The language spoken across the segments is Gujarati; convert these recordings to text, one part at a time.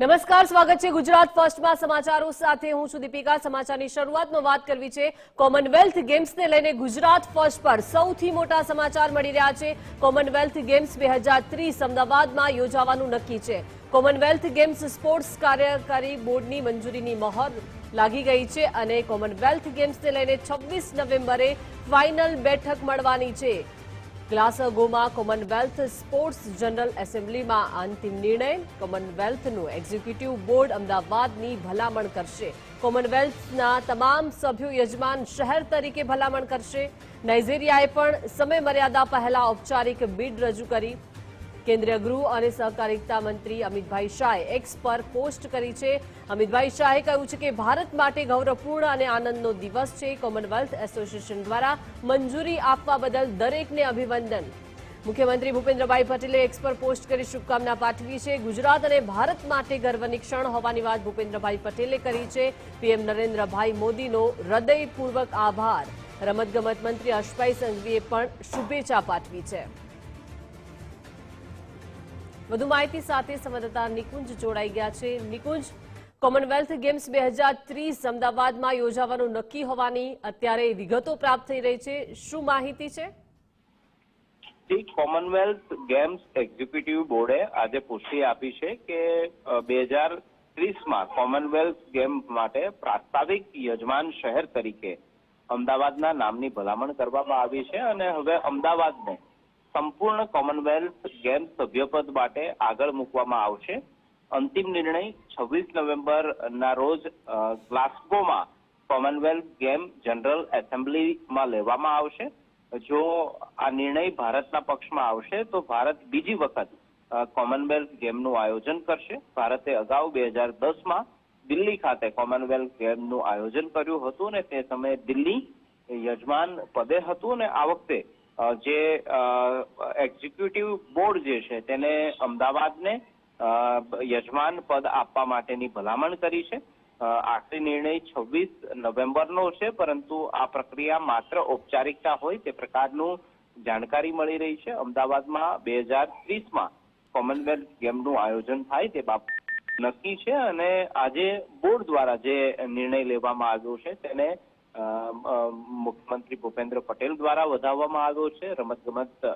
નમસ્કાર, સ્વાગત છે ગુજરાત ફર્સ્ટમાં સમાચારો સાથે હું છું દીપિકા. સમાચારની શરૂઆતમાં વાત કરવી છે કોમનવેલ્થ ગેમ્સને લઈને ગુજરાત ફર્સ્ટ પર સૌથી મોટા સમાચાર મળી રહ્યા છે. કોમનવેલ્થ ગેમ્સ બે અમદાવાદમાં યોજાવાનું નક્કી છે. કોમનવેલ્થ ગેમ્સ સ્પોર્ટ્સ કાર્યકારી બોર્ડની મંજૂરીની મહોર લાગી ગઈ છે અને કોમનવેલ્થ ગેમ્સને લઈને છવ્વીસ નવેમ્બરે ફાઇનલ બેઠક મળવાની છે. ગ્લાસગોમાં કોમનવેલ્થ સ્પોર્ટ્સ જનરલ એસેમ્બલીમાં અંતિમ નિર્ણય. કોમનવેલ્થનું એક્ઝિક્યુટિવ બોર્ડ અમદાવાદની ભલામણ કરશે. કોમનવેલ્થના તમામ સભ્યો યજમાન શહેર તરીકે ભલામણ કરશે. નાઇજીરિયાએ પણ સમય મર્યાદા પહેલા ઔપચારિક બીડ રજૂ કરી. કેન્દ્રીય ગૃહ અને સહકારિતા મંત્રી અમિતભાઈ શાહે એક્સ પર પોસ્ટ કરી છે. અમિતભાઈ શાહે કહ્યું છે કે ભારત માટે ગૌરવપૂર્ણ અને આનંદનો દિવસ છે. કોમનવેલ્થ એસોસિએશન દ્વારા મંજૂરી આપવા બદલ દરેકને અભિનંદન. મુખ્યમંત્રી ભૂપેન્દ્રભાઈ પટેલે એક્સ પર પોસ્ટ કરી શુભકામના પાઠવી છે. ગુજરાત અને ભારત માટે ગર્વની ક્ષણ હોવાની વાત ભૂપેન્દ્રભાઈ પટેલે કરી છે. પીએમ નરેન્દ્રભાઈ મોદીનો હૃદયપૂર્વક આભાર. રમતગમત મંત્રી હર્ષભાઈ સંઘવીએ પણ શુભેચ્છા પાઠવી છે. વધુ માહિતી સાથે સંવાદદાતા નિકુંજ જોડાઈ ગયા છે. નિકુંજ કોમનવેલ્થ ગેમ્સ બે હજાર ત્રીસ અમદાવાદમાં યોજાવાનું નક્કી હોવાની અત્યારે વિગતો પ્રાપ્ત થઈ રહી છે. શું માહિતી છે? જી કોમનવેલ્થ ગેમ્સ એક્ઝિક્યુટિવ બોર્ડે આજે પુષ્ટિ આપી છે કે બે હજાર ત્રીસમાં કોમનવેલ્થ ગેમ માટે પ્રાસ્તાવિક યજમાન શહેર તરીકે અમદાવાદના નામની ભલામણ કરવામાં આવી છે અને હવે અમદાવાદને સંપૂર્ણ કોમનવેલ્થ ગેમ્સ સભ્યપદ માટે આગળ મૂકવામાં આવશે. અંતિમ નિર્ણય છવ્વીસ નવેમ્બરના રોજ ગ્લાસ્કોમાં કોમનવેલ્થ ગેમ જનરલ એસેમ્બલીમાં લેવામાં આવશે. જો આ નિર્ણય ભારતના પક્ષમાં આવશે, તો ભારત બીજી વખત કોમનવેલ્થ ગેમનું આયોજન કરશે. ભારતે અગાઉ બે હજાર દસમાં દિલ્હી ખાતે કોમનવેલ્થ ગેમનું આયોજન કર્યું હતું અને તે સમયે દિલ્હી યજમાન પદે હતું અને આ વખતે જે એક્ઝિક્યુટિવ બોર્ડ જે છે તેને અમદાવાદને યજમાન પદ આપવા માટેની ભલામણ કરી છે. આખરી નિર્ણય છવ્વીસ નવેમ્બરનો છે, પરંતુ આ પ્રક્રિયા માત્ર ઔપચારિકતા હોય તે પ્રકારનું જાણકારી મળી રહી છે. અમદાવાદમાં બે હજાર ત્રીસમાં કોમનવેલ્થ ગેમનું આયોજન થાય તે બાબત નક્કી છે અને આજે બોર્ડ દ્વારા જે નિર્ણય લેવામાં આવ્યો છે તેને મુખ્યમંત્રી ભૂપેન્દ્ર પટેલ દ્વારા વધાવવામાં આવ્યો છે. રમતગમત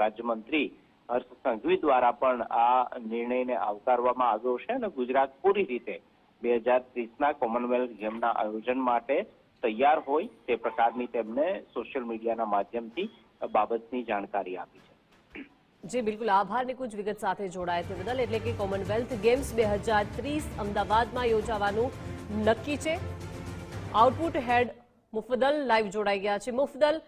રાજ્યમંત્રી હર્ષ સંઘવી દ્વારા પણ આ નિર્ણયને આવકારવામાં આવ્યો છે અને ગુજરાત પૂરી રીતે બે હજાર ત્રીસના કોમનવેલ્થ ગેમના આયોજન માટે તૈયાર હોય તે પ્રકારની તેમને સોશિયલ મીડિયાના માધ્યમથી બાબતની જાણકારી આપી છે. જે, બિલકુલ. આભાર નિકુંજ વિગત સાથે જોડાય તે બદલ એટલે કે કોમનવેલ્થ ગેમ્સ બે હજાર ત્રીસ અમદાવાદમાં યોજાવાનું નક્કી છે. આઉટપુટ હેડ મુફદલ લાઈવ જોડાઈ ગયા છે. મુફદલ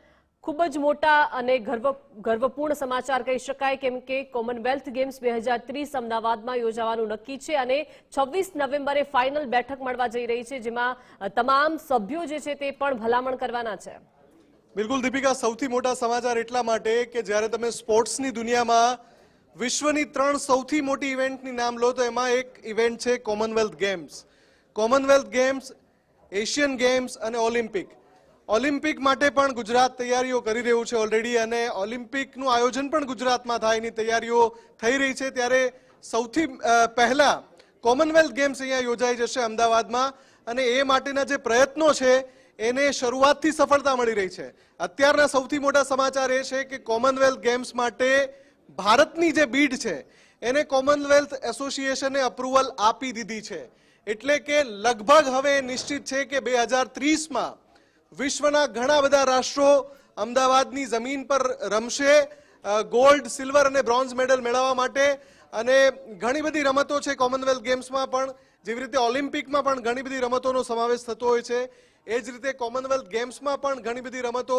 ખૂબ જ મોટા અને ગર્વ, ગર્વપૂર્ણ સમાચાર કહી શકાય કેમ કે કોમનવેલ્થ ગેમ્સ બે હજાર ત્રીસ અમદાવાદમાં યોજાવાનું નક્કી છે અને છવ્વીસ નવેમ્બરે ફાઇનલ બેઠક મળવા જઈ રહી છે, જેમાં તમામ સભ્યો જે છે તે પણ ભલામણ કરવાના છે. બિલકુલ દીપિકા, સૌથી મોટા સમાચાર એટલા માટે કે જ્યારે તમે સ્પોર્ટ્સની દુનિયામાં વિશ્વની ત્રણ સૌથી મોટી ઇવેન્ટની નામ લો તો એમાં એક ઇવેન્ટ છે Commonwealth games. Commonwealth games Asian games અને ઓલિમ્પિક. ઓલિમ્પિક માટે પણ ગુજરાત તૈયારીઓ કરી રહ્યું છે ઓલરેડી અને ઓલિમ્પિકનું આયોજન પણ ગુજરાતમાં થાય એની તૈયારીઓ થઈ રહી છે. ત્યારે સૌથી પહેલા કોમનવેલ્થ ગેમ્સ અહીંયા યોજાઈ જશે અમદાવાદમાં અને એ માટેના જે પ્રયત્નો છે એને શરૂઆતથી સફળતા મળી રહી છે. અત્યારના સૌથી મોટા સમાચાર એ છે કે કોમનવેલ્થ ગેમ્સ માટે ભારતની જે બીડ છે એને કોમનવેલ્થ એસોસિએશને અપ્રુવલ આપી દીધી છે. એટલે કે લગભગ હવે નિશ્ચિત છે કે બે હજાર ત્રીસમાં વિશ્વના ઘણા બધા રાષ્ટ્રો અમદાવાદની જમીન પર રમશે ગોલ્ડ સિલ્વર અને બ્રોન્ઝ મેડલ મેળવવા માટે. અને ઘણી બધી રમતો છે કોમનવેલ્થ ગેમ્સમાં પણ, જેવી રીતે ઓલિમ્પિકમાં પણ ઘણી બધી રમતોનો સમાવેશ થતો હોય છે. એ જ રીતે કોમનવેલ્થ ગેમ્સમાં પણ ઘણી બધી રમતો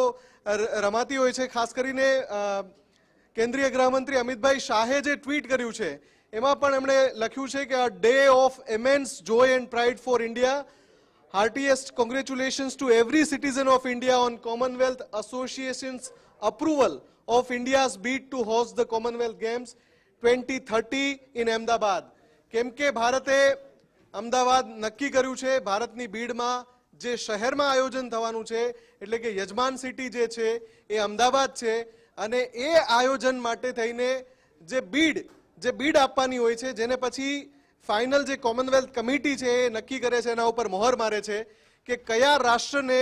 રમાતી હોય છે. ખાસ કરીને કેન્દ્રીય ગૃહમંત્રી અમિતભાઈ શાહે જે ટ્વીટ કર્યું છે એમાં પણ એમણે લખ્યું છે કે day of immense joy and pride for India heartiest congratulations to every citizen of India on Commonwealth Association's approval of India's bid to host the Commonwealth Games 2030 in Ahmedabad. કેમ કે ભારતે અમદાવાદ નક્કી કર્યું છે ભારતની બીડમાં જે શહેરમાં આયોજન થવાનું છે એટલે કે યજમાન સિટી જે છે એ અમદાવાદ છે અને એ આયોજન માટે થઈને જે બીડ જે બીડ આપવાની હોય છે, જેને પછી ફાઇનલ જે કોમનવેલ્થ કમિટી છે, એ નક્કી કરે છે, એના ઉપર મોહર મારે છે કે કયા રાષ્ટ્રને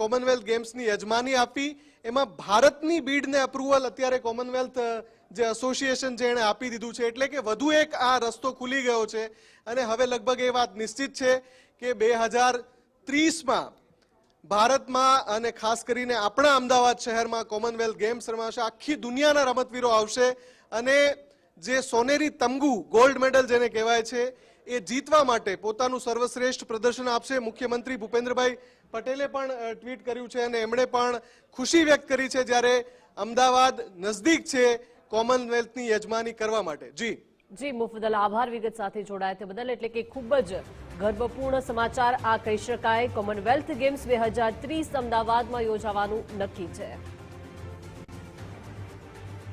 કોમનવેલ્થ ગેમ્સની યજમાની આપી. એમાં ભારતની બીડને અપ્રુવલ અત્યારે કોમનવેલ્થ જે એસોસિએશન છે, એણે આપી દીધું છે. એટલે કે વધુ એક આ રસ્તો ખુલી ગયો છે. અને હવે લગભગ એ વાત નિશ્ચિત છે કે બે હજાર ત્રીસમાં ભારતમાં અને ખાસ કરીને આપણા અમદાવાદ શહેરમાં કોમનવેલ્થ ગેમ્સ રમાશે. આખી દુનિયાના રમતવીરો આવશે. અને જે સોનેરી તમગુ ગોલ્ડ મેડલ જેને કહેવાય છે, એ જીતવા માટે પોતાનું સર્વશ્રેષ્ઠ પ્રદર્શન આપશે. મુખ્યમંત્રી ભૂપેન્દ્રભાઈ પટેલે પણ ટ્વીટ કર્યું છે અને એમણે પણ ખુશી વ્યક્ત કરી છે જ્યારે અમદાવાદ નજદીક છે કોમનવેલ્થની યજમાની કરવા માટે. જી. જી મુફદલ આભાર. વિગત સાથે જોડાયા તે બદલ એટલે કે ખૂબ જ ગર્વપૂર્ણ સમાચાર આ કહી શકાય. કોમનવેલ્થ ગેમ્સ બે હજાર ત્રીસ અમદાવાદમાં યોજાવાનું નક્કી છે.